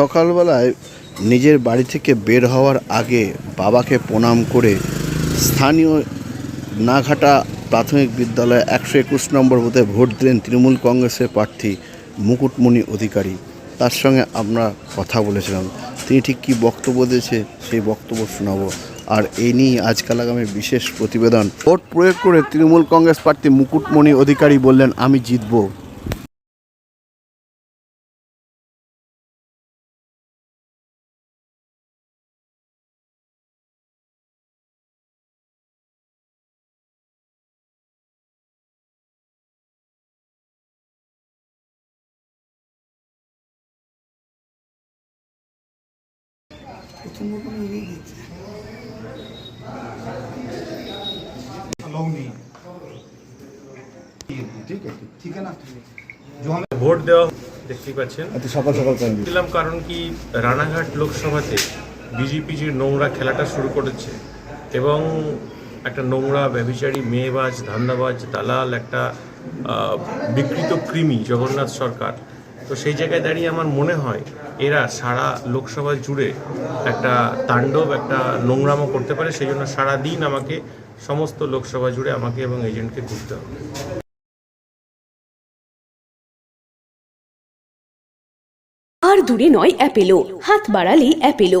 সকালবেলায় নিজের বাড়ি থেকে বের হওয়ার আগে বাবাকে প্রণাম করে স্থানীয় নাঘাটা প্রাথমিক বিদ্যালয়ে একশো একুশ নম্বর বুথে ভোট দিলেন তৃণমূল কংগ্রেসের প্রার্থী মুকুটমণি অধিকারী। তার সঙ্গে আমরা কথা বলেছিলাম। তিনি ঠিক কী বক্তব্য দিয়েছে সেই বক্তব্য শোনাবো। আর এই নিয়েই আজকাল আগামী বিশেষ প্রতিবেদন। ভোট প্রয়োগ করে তৃণমূল কংগ্রেস প্রার্থী মুকুটমণি অধিকারী বললেন, আমি জিতবো। ভোট দেওয়া দেখতেই পাচ্ছেন। সকাল সকাল দিলাম কারণ কি রানাঘাট লোকসভাতে বিজেপিজির নোংরা খেলাটা শুরু করেছে এবং একটা নোংরা ব্যভিচারী মেয়েবাজ ধান্দাবাজ দালাল একটা বিকৃত কৃমি জগন্নাথ সরকার তো সেই জায়গায় দাঁড়িয়ে আমার মনে হয় এরা সারা লোকসভা জুড়ে একটা তাণ্ডব, একটা নোংরামও করতে পারে। সেই জন্য সারাদিন আমাকে সমস্ত লোকসভা জুড়ে আমাকে এবং এজেন্টকে ঘুরতে হবে। আর দূরে নয়, অ্যাপেলো। হাত বাড়ালেই Apollo.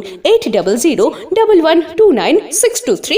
eight double zero double one two nine six two three